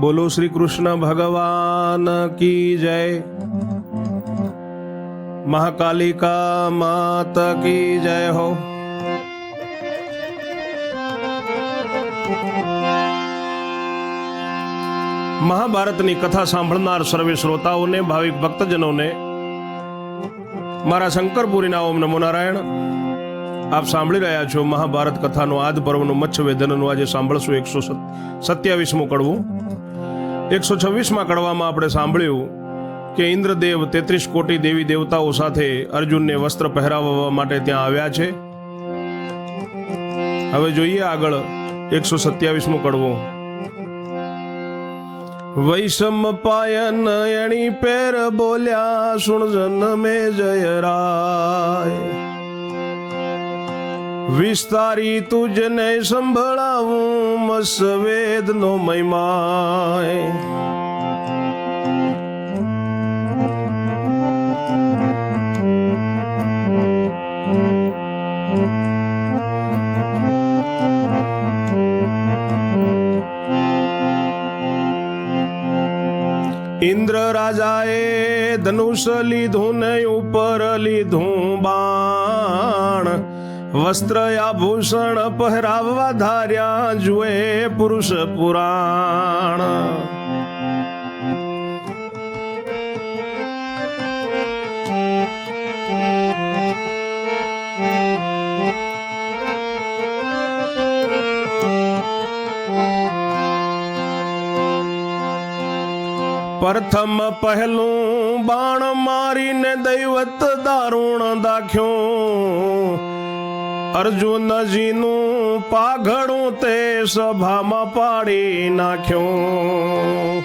બોલો શ્રી કૃષ્ણ ભગવાન કી જય. મહાકાલિકા માત કી જય હો. મહાભારતની કથા સાંભળનાર સર્વે શ્રોતાઓને, ભાવિક ભક્તજનોને, મારા શંકરપુરીના ઓમ નમો નારાયણ. આપ સાંભળી રહ્યા છો મહાભારત કથાનો આદ પર્વનું મચ્છ વેદનનું આજે સાંભળશું એકસો સત્યાવીસમું કડવું. એકસો છવ્વીસમાં કડવામાં આપણે સાંભળ્યું કે ઇન્દ્રદેવ તેત્રીસ કોટી દેવી દેવતાઓ સાથે અર્જુનને વસ્ત્ર પહેરાવવા માટે ત્યાં આવ્યા છે. હવે જોઈએ આગળ એકસો સત્યાવીસમો કડવું. વૈષમ પાયન એણી પેર બોલ્યા, સુણજન મે જય રાય. વિસ્તારી તુજને સંભળાવું મસ વેદ નો મહિમાય. ઇન્દ્ર રાજાએ ધનુષ લીધું ને ઉપર લીધું બાણ. વસ્ત્ર આભૂષણ પહેરાવવા ધાર્યા જુએ પુરુષ પુરાણ. પ્રથમ પહેલું બાણ મારીને દૈવત દારૂણ દાખ્યું. અર્જુનજીનું પાઘડું તે સભામાં પાડી નાખ્યું.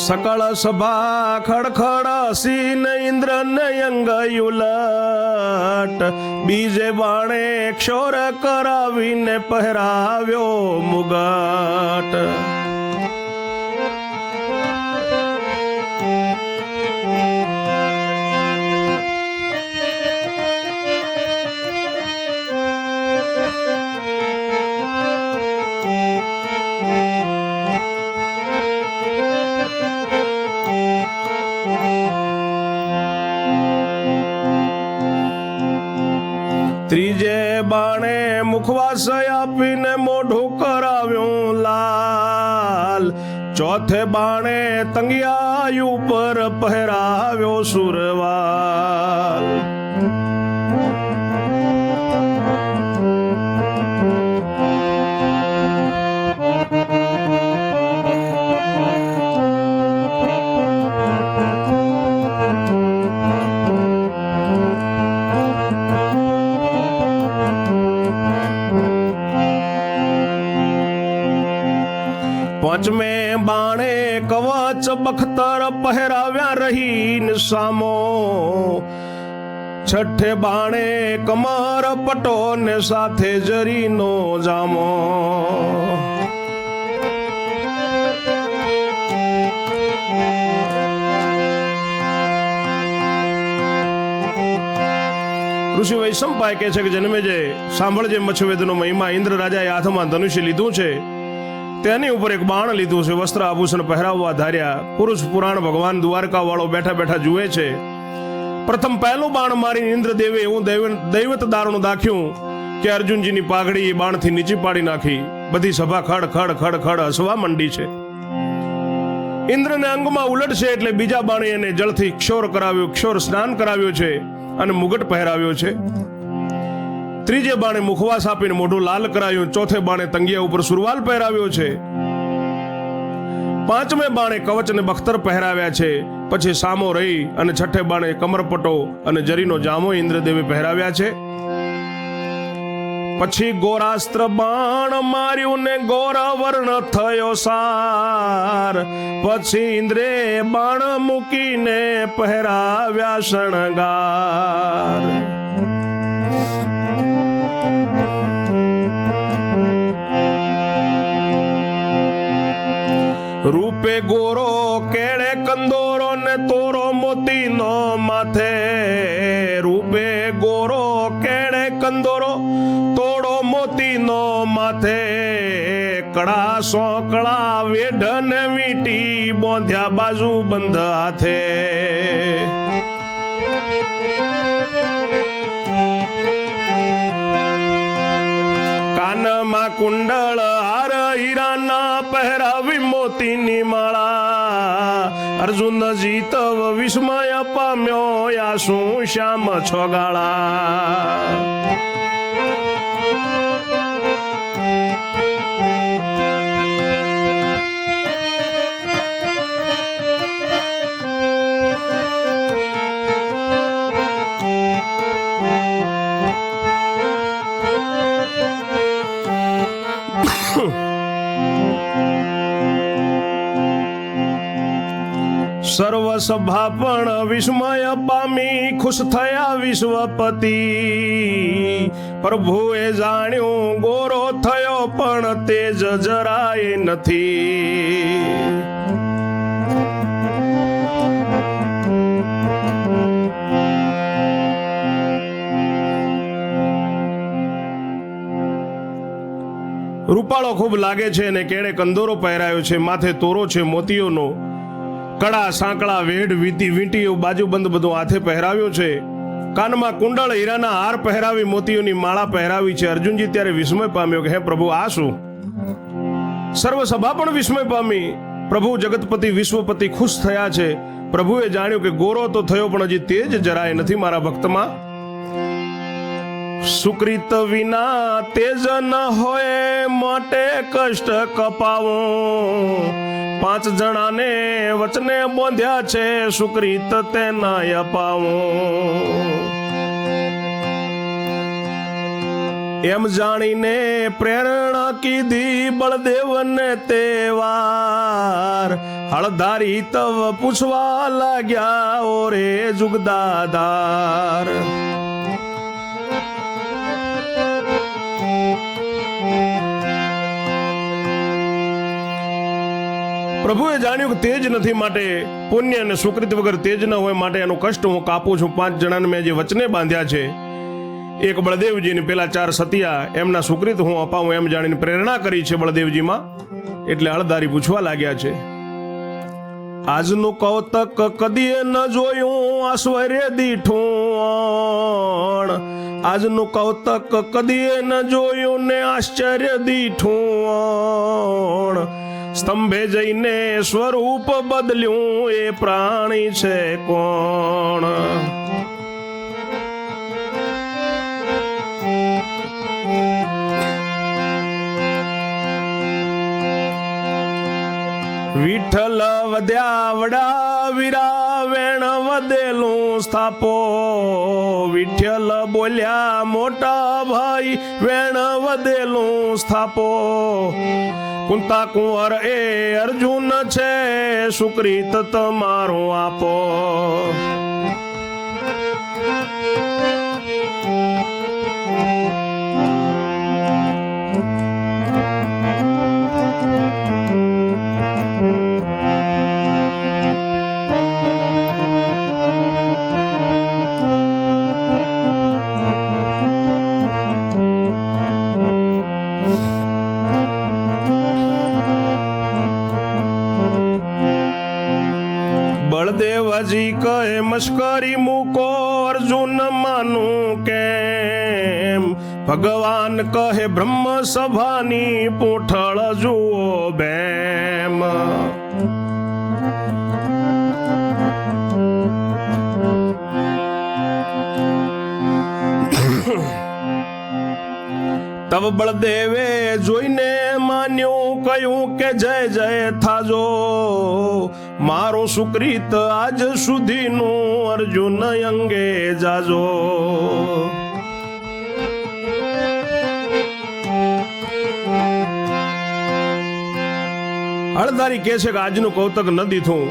સકળ સભા ખડખડ ઇન્દ્ર ને અંગ યુલટ. બીજે બાણે ક્ષોર કરાવીને પહેરાવ્યો મુગટ. બાણે તંગિયા ઉપર પહેરાવ્યો સુરવાલ. પંચમે કવચ બખતર પહેરાવ્યા રહીને સામો. છઠ્ઠે બાણે કમર પટો ને સાથે જરીનો જામો. ઋષિ વૈશંપાય કહે છે કે જન્મે જે સાંભળજે મચ્છવેદનો મહિમા ઇન્દ્ર રાજાએ હાથમાં ધનુષ્ય લીધું છે. તેની ઉપર એક બાણ લીધું છે વસ્ત્ર આભૂષણ પહેરાવવા ધાર્યા. પુરુષ પુરાણ ભગવાન દ્વારકા વાળો બેઠા બેઠા જુએ છે. પ્રથમ પહેલું બાણ મારી ઇન્દ્રદેવે એવું દૈવત દારૂણ દાખ્યું કે અર્જુનજીની પાઘડી એ બાણથી નીચે પાડી નાખી. બધી સભા ખડ ખડ ખડ ખડ હસવા મંડી છે. ઇન્દ્રને અંગમાં ઉલટ છે એટલે બીજા બાણે એને જળથી ક્ષોર કરાવ્યો, ક્ષોર સ્નાન કરાવ્યો છે અને મુગટ પહેરાવ્યો છે. ત્રીજે બાણે મુખવાસ આપીને મોઢું લાલ કરાયું. ચોથે બાણે તંગિયા ઉપર સુરવાલ પહેરાવ્યો છે. પાંચમે બાણે કવચ અને બખ્તર પહેરાવ્યા છે. પછી સામો રહી અને છઠ્ઠે બાણે કમરપટો અને જરીનો જામો ઇન્દ્રદેવે પહેરાવ્યા છે. પછી ગોરાસ્ત્ર બાણ માર્યું ને ગોરા વર્ણ થયો સાર. પછી ઇન્દ્રે બાણ મૂકીને પહેરાવ્યા શણગાર. રૂપે ગોરો કેળે કંદોરો ને તોરો મોતી નો માથે. રૂપે ગોરો કેળે કંદોરો, તોડો મોતી નો માથે. કડા સોકળા વેઢ ને વીંટી બોંધ્યા બાજુ બંધ હાથે. કાનમાં કુંડળ મોતીની માળા. અર્જુન જીતવ વિસ્મય પામ્યો. યાસુ શ્યામ છોગાળા સર્વ સભા પણ વિસ્મય પામી ખુશ થયા વિશ્વપતિ. પ્રભુએ જાણ્યું, ગોરો થયો પણ તેજ જરાય નથી. રૂપાળો ખૂબ લાગે છે અને કેણે કંદોરો પહેરાયો છે, માથે તોરો છે, મોતીઓનો. કડા સાંકળા, વેઢ વીતી વીંટીઓ બાજુબંધ બધું હાથે પહેરાવ્યો છે. કાનમાં કુંડળ, હીરાના હાર પહેરાવી, મોતીઓની માળા પહેરાવી છે. અર્જુનજી ત્યારે વિસ્મય પામ્યો કે, હે પ્રભુ, આ શું? સર્વસભા પણ વિસ્મય પામી. પ્રભુ જગતપતિ, વિશ્વપતિ ખુશ થયા છે. પ્રભુએ જાણ્યું કે, ગોરો તો થયો, પણ હજી તેજ જરાય નથી મારા ભક્તમાં. સુકૃત વિના તેજ ન હોય, માટે કષ્ટ કપાવો. પાંચ જણાને વચને બોંધ્યા છે સુકૃત તેના અપાવું. એમ જાણીને પ્રેરણા કીધી બળદેવને તેવાર હળધારી તવ પૂછવા લાગ્યા, ઓરે જુગદાદાર પ્રભુએ જાણ્યું કે તેજ નથી માટે, પુણ્ય અને સુકૃત વગર તેજ ન હોય માટે એનું કષ્ટ હું કાપું છું. પાંચ જણાને મેં જે વચને બાંધ્યા છે. એક બળદેવજીની પેલા ચાર સતિયા, એમના સુકૃત હું અપાવું એમ જાણીને પ્રેરણા કરી છે બળદેવજીમાં. એટલે હળદારી પૂછવા લાગ્યા છે. આજનું કૌતક કદીએ ન જોયું, આશ્વર્ય દીઠું આજનું કૌતક કદીએ ન જોયું ને આશ્ચર્ય દીઠું સ્તંભે જઈને સ્વરૂપ બદલ્યું એ પ્રાણી છે કોણ? વિઠ્ઠલ વધ્યા વડા વીરા વેણ વધેલું સ્થાપો. વિઠ્ઠલ બોલ્યા, મોટા ભાઈ વેણ વધેલું સ્થાપો. કુંતા કુંવર એ અર્જુન છે સુકૃત તમારું આપો. સભાની પૂંઠળ જુઓ બેમ. તબ બળદેવે જોઈને માન્યું કહ્યું કે જય જય થાજો. મારો સુકૃત આજ સુધીનું અર્જુન અંગે જાજો. હળદારી કહે છે કે આજનું કૌતક ન દીધું.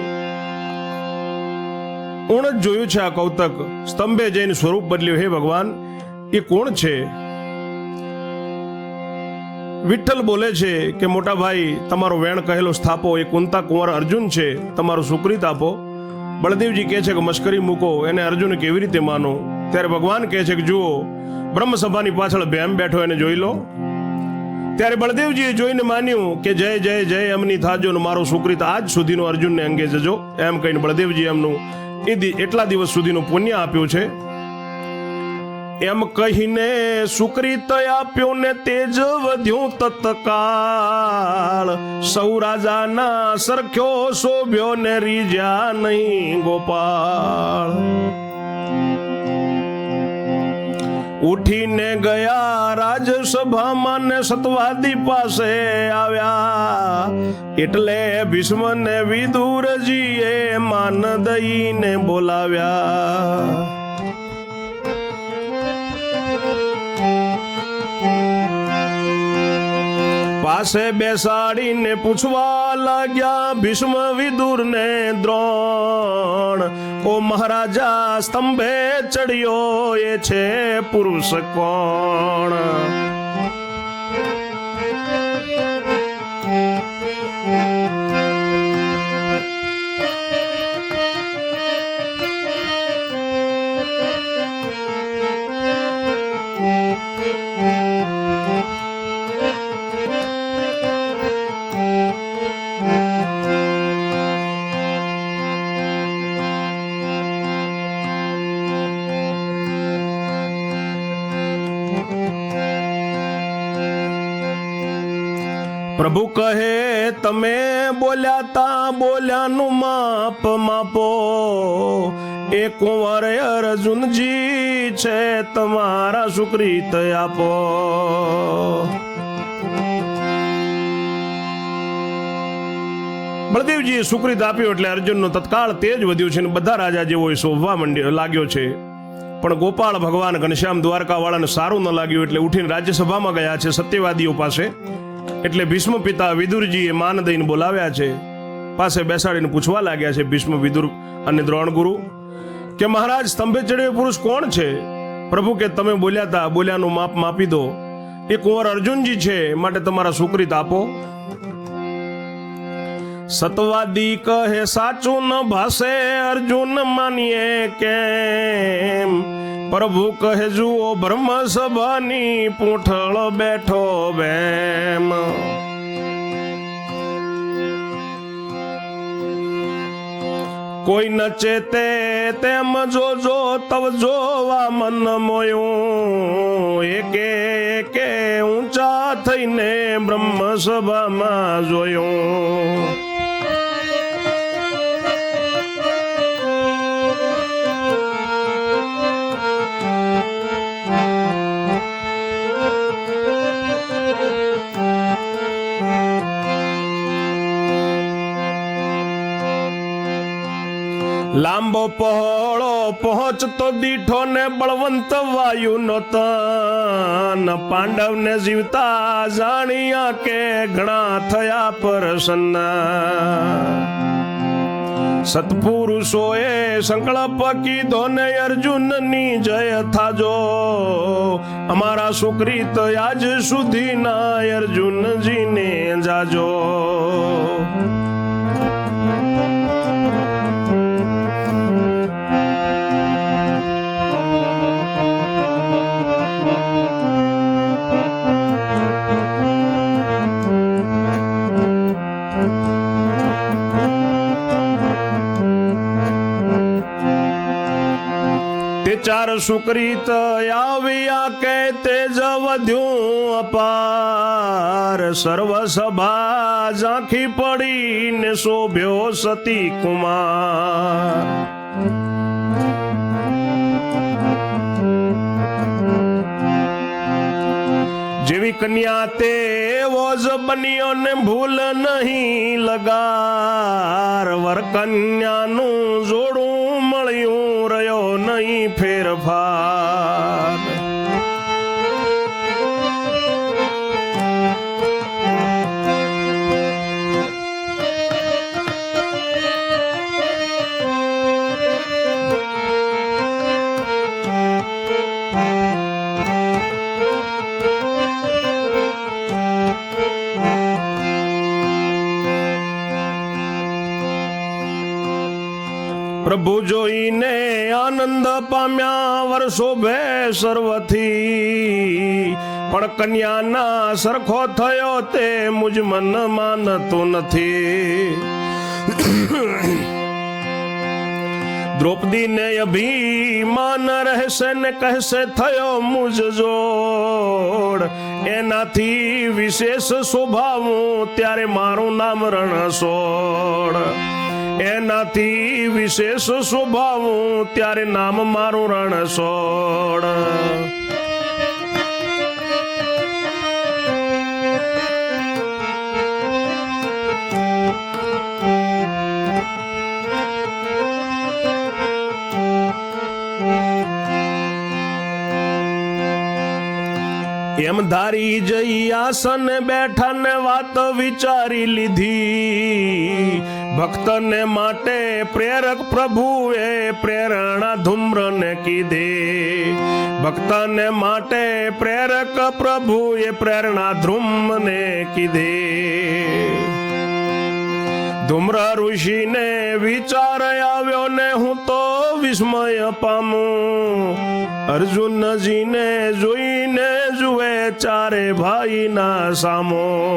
કોણ જ જોયું છે આ કૌતક? સ્તંભે જઈને સ્વરૂપ બદલ્યું. હે ભગવાન, એ કોણ છે? વિઠ્ઠલ બોલે છે કે, મોટા ભાઈ, તમારો વેણ કહેલો સ્થાપો. એ કુંતા કુંવર અર્જુન છે. તમારું સુકૃત આપો. બળદેવજી કહે છે કે, મશ્કરી મૂકો. એને અર્જુન કેવી રીતે માનો? ત્યારે ભગવાન કહે છે કે, જુઓ, બ્રહ્મસભાની પાછળ બેમ બેઠો, એને જોઈ લો. ત્યારે બળદેવજીએ જોઈને માન્યું કે જય જય જય એમની થાજો ને મારો સુકૃત આજ સુધીનો અર્જુનને અંગે જજો. એમ કહીને બળદેવજી એમનું એ એટલા દિવસ સુધીનું પુણ્ય આપ્યું છે. એમ કહીને સુકૃત આપ્યો ને તેજ વધ્યું તત્કાળ. સૌ રાજાના સરખ્યો શોભ્યો ને રીજ્યા નહીં ગોપાળ. ઉઠીને ગયા રાજસભામાં ને સતવાદી પાસે આવ્યા. એટલે ભીષ્મને વિદુરજીએ માન દઈને બોલાવ્યા. પાસે બેસાડીને પૂછવા લાગ્યા, ભીષ્મ વિદુર ને દ્રોણ ઓ મહારાજા સ્તંભે ચડ્યો એ છે પુરુષ કોણ? પ્રભુ કહે, તમે બોલ્યા તા બોલ્યાનું માપ માપો. એ કુંવર અર્જુનજી છે તમારા સુકૃત આપો. બળદેવજીએ સુકૃત આપ્યો એટલે અર્જુનનો તત્કાળ તેજ વધ્યું છે અને બધા રાજા જેવો શોભવા માંડ્યો, લાગ્યો છે. પણ ગોપાળ ભગવાન ઘનશ્યામ દ્વારકાવાળાને સારું ન લાગ્યું એટલે ઉઠીને રાજ્યસભામાં ગયા છે સત્યવાદીઓ પાસે. એટલે ભીષ્મ પિતા વિદુરજીએ માન દઈને બોલાવ્યા છે. પાસે બેસાડીને પૂછવા લાગ્યા છે, ભીષ્મ વિદુર અને દ્રોણ ગુરુ, કે મહારાજ, સ્તંભે ચડ્યો પુરુષ કોણ છે? પ્રભુ કે, તમે બોલ્યા તા, બોલ્યાનું માપ માપી દો. એ કુંવર અર્જુનજી છે, માટે તમારા સુકૃત આપો. સતવાદી કહે, સાચું ન ભાષે અર્જુન, માનીએ કેમ? પ્રભુ કહે, જુઓ બ્રહ્મ સભાની પૂંઠળ બેઠો બેમ. કોઈ નચે તે, તેમ જોજો, તવ જોવા મન મોયું. એકે એકે ઊંચા થઈને બ્રહ્મ સભામાં જોયું. લાંબો પહોળો પહોંચતો દીઠો ને બળવંત વાયુ નો તન. પાંડવ ને જીવતા જાણ્યા કે ઘણા થયા પ્રસન્ન. સત્પુરુષોએ સંકલ્પ કીધો ને અર્જુનની જય થાજો. અમારા સુકૃત આજ સુધીના અર્જુનજીને જાજો. ચાર સુકરીત આવ્યા કે તેજ વધ્યું અપાર. સર્વ સભા ઝાંખી પડીને શોભ્યો સતી કુમાર. જેવી કન્યા તે વોજ બન્યો ને ભૂલ નહીં લગાર. વર કન્યાનું જોડું નહીં ફેરફાર પ્રભુ જોઈને આનંદ પામ્યા વર્ષો બે સર્વથી. પણ કન્યાના સરખો થયો તે મુજ મન માનતું નથી. દ્રૌપદીને અભિમાન રહેશે ને કહેશે, થયો મુજ જોડ. એનાથી વિશેષ સ્વભાવ ત્યારે મારું નામ રણછોડ. એનાથી વિશેષ સ્વભાવ, ત્યારે નામ મારું રણછોડ. એમ ધારી જઈ આસન બેઠા ને વાત વિચારી લીધી. ભક્તને માટે પ્રેરક પ્રભુએ પ્રેરણા ધૂમ્રને કીધી. ભક્તને માટે પ્રેરક પ્રભુએ પ્રેરણા ધ્રુમને કીધી. ધૂમ્ર ઋષિને વિચાર આવ્યો ને હું તો વિસ્મય પામું. અર્જુનજીને જોઈને જુએ ચારે ભાઈના સામો.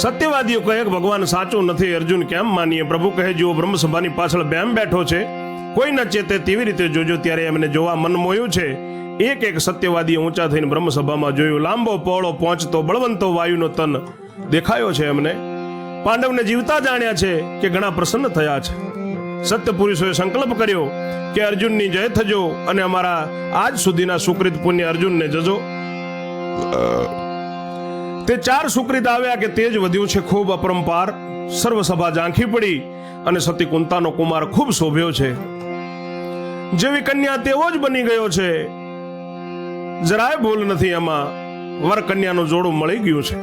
સત્યવાદીઓ કહે કે ભગવાન સાચું નથી, અર્જુન કેમ માનીએ? પ્રભુ કહે જુઓ બ્રહ્મસભાની પાછળ બેમ બેઠો છે, કોઈ ન ચેતે તેવી રીતે જોજો ત્યારે એમને જોવા મન મોયું છે. એક એક સત્યવાદી ઊંચા થઈને બ્રહ્મસભામાં જોયું, લાંબો પહોળો પહોંચતો બળવંતો વાયુનો તન. દેખાયો છે એમને. પાંડવને જીવતા જાણ્યા છે કે ઘણા પ્રસન્ન થયા છે. સત્ય પુરુષોએ સંકલ્પ કર્યો કે અર્જુનની જય થજો અને અમારા આજ સુધીના સુકૃત પુણ્ય અર્જુનને જજો. તે ચાર સુકૃત આવ્યા કે તેજ વધ્યું છે ખૂબ અપરંપાર. સર્વસભા ઝાંખી પડી અને સતી કુંતાનો કુમાર ખૂબ શોભ્યો છે. જેવી કન્યા તેવો જ બની ગયો છે. જરાય ભૂલ નથી એમાં વર કન્યાનું જોડું મળી ગયું છે.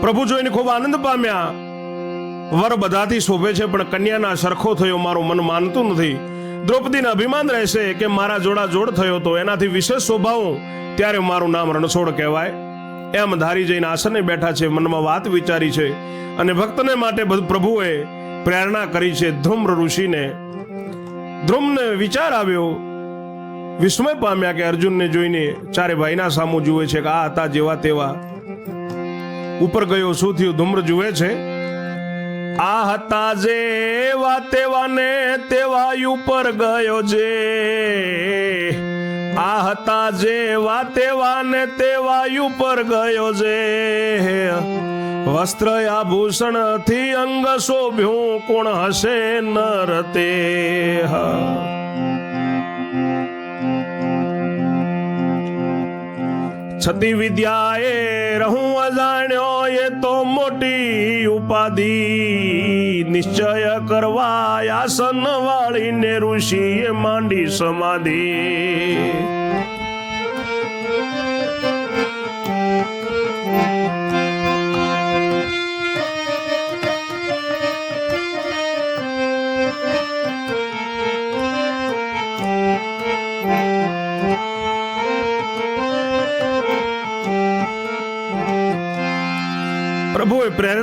પ્રભુ જોઈને ખૂબ આનંદ પામ્યા. વર બધાથી શોભે છે, પણ કન્યાના સરખો થયો મારું મન માનતું નથી. દ્રૌપદીને અભિમાન રહેશે કે મારા જોડા જોડ થયો તો એનાથી વિશેષ શોભાવું ત્યારે મારું નામ રણછોડ કહેવાય. એમ ધારી જઈને આસને બેઠા છે, મનમાં વાત વિચારી છે અને ભક્તને માટે પ્રભુએ પ્રેરણા કરી છે ધ્રુમ્ર ઋષિને. ધ્રુમને વિચાર આવ્યો, વિસ્મય પામ્યા કે અર્જુનને જોઈને ચારે ભાઈના સામું જુએ છે કે આ હતા જેવા તેવા. ઉપર ગયો, શું થયું? ધૂમ્ર જુએ છે? આ હતા જેવા તેવા ને તેવા ઉપર ગયો જે. આ હતા જેવા તેવા ને તેવા ઉપર ગયો જે. વસ્ત્ર આભૂષણથી અંગ શોભ્યું કોણ હશે નર તે. છતી વિદ્યાએ રહું અજાણ્યો એ તો મોટી ઉપાધિ નિશ્ચય કરવા આસન વાળીને ઋષિએ માંડી સમાધિ.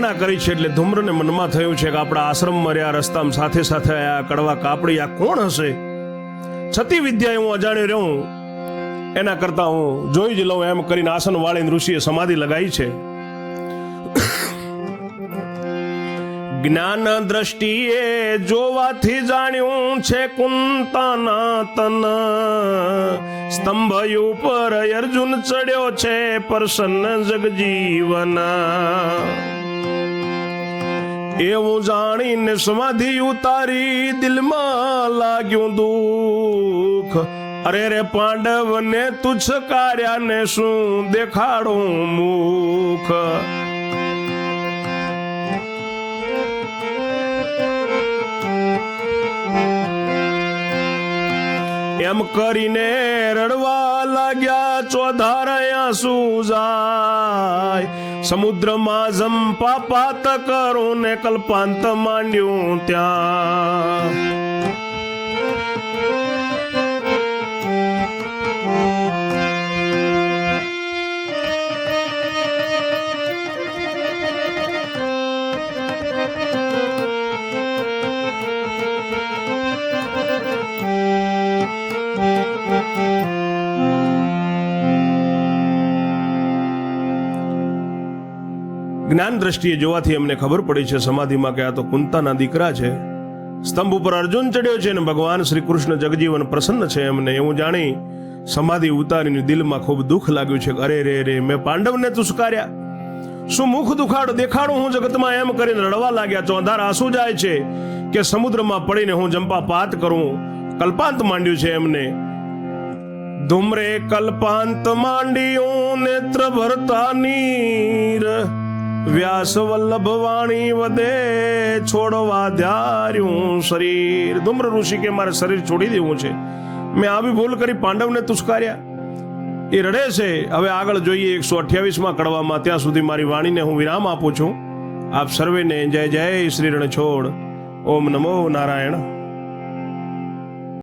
પ્રભુએ કરી છે એટલે ધૂમ્રને મનમાં થયું છે કે આપણા આશ્રમમાં રહ્યા, રસ્તામાં સાથે સાથે આ કડવા કાપડી આ કોણ હશે? છતી વિદ્યાએ હું અજાણ્યો રહું, એના કરતા હું જોઈ જ લઉં એમ કરીને આસન વાળીને ઋષિએ સમાધિ લગાવી છે. જ્ઞાન દ્રષ્ટિએ જોવાથી જાણ્યું છે કુંતાના તન સ્તંભ ઉપર અર્જુન ચડ્યો છે પ્રસન્ન જગજીવન. એવું જાણીને સમાધિ ઉતારી દિલમાં લાગ્યું દુઃખ. અરે રે પાંડવને તુચ્છ કાર્યાને શું દેખાડું મુખ? એમ કરીને રડવા લાગ્યા ચોધારયા સુજાય સમુદ્રમાં જંપા પાત કરું ને કલ્પાંત માંડ્યું ત્યાં. જ્ઞાન દ્રષ્ટિએ જોવાથી અમને ખબર પડી છે સમાધિમાં કે આ તો કુંતાના દીકરા છે. સ્તંભ ઉપર અર્જુન ચડ્યો છે અને ભગવાન શ્રી કૃષ્ણ જગજીવન પ્રસન્ન છે એમને એવું જાણી સમાધિ ઉતારીને દિલમાં ખૂબ દુઃખ લાગ્યું છે અરે રે રે, મેં પાંડવને તુસ્કાર્યા શું મુખ દુખાડ દેખાડું હું જગતમાં એમ કરીને રડવા લાગ્યા ચોંધાર આંસુ જાય છે કે સમુદ્રમાં પડીને હું જંપા પાત કરું. કલ્પાંત માંડ્યું છે એમને. ધુમરે કલ્પાંત માંડ્યું, નેત્ર ભરતા નીર. વ્યાસ વલ્લભ વાણી વધે, છોડવા ધાર્યું શરીર. ધુમ્ર ઋષિ કે મારે શરીર છોડી દેવું છે? મેં આવી ભૂલ કરી, પાંડવને તુસ્કાર્યા એ રડે છે. હવે આગળ જોઈએ એકસો અઠ્યાવીસમાં કડવામાં. ત્યાં સુધી મારી વાણીને હું વિરામ આપું છું. આપ સર્વેને જય જય શ્રી રણછોડ ઓમ નમો નારાયણ.